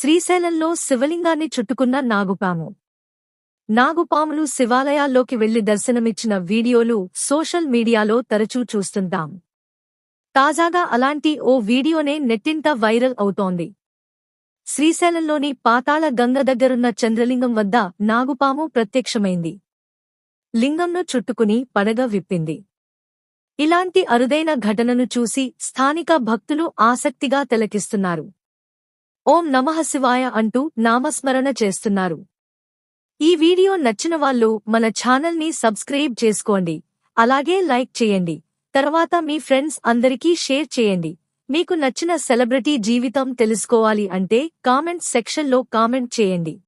శ్రీశైలంలో శివలింగాన్ని చుట్టుకున్న నాగుపాము. నాగుపాములు శివాలయాల్లోకి వెళ్ళి దర్శనమిచ్చిన వీడియోలు సోషల్ మీడియాలో తరచూ చూస్తుంటాం. తాజాగా అలాంటి ఓ వీడియోనే నెట్టింట వైరల్ అవుతోంది. శ్రీశైలంలోని పాతాళ గంగ దగ్గరున్న చంద్రలింగం వద్ద నాగుపాము ప్రత్యక్షమైంది. లింగంను చుట్టుకుని పడగ విప్పింది. ఇలాంటి అరుదైన ఘటనను చూసి స్థానిక భక్తులు ఆసక్తిగా తిలకిస్తున్నారు. ఓం నమః శివాయ అంటూ నామస్మరణ చేస్తున్నారు. ఈ వీడియో నచ్చిన వాళ్ళు మన ఛానల్ని సబ్స్క్రైబ్ చేసుకోండి. అలాగే లైక్ చేయండి. తర్వాత మీ ఫ్రెండ్స్ అందరికీ షేర్ చేయండి. మీకు నచ్చిన సెలబ్రిటీ జీవితం తెలుసుకోవాలి అంటే కామెంట్ సెక్షన్లో కామెంట్ చేయండి.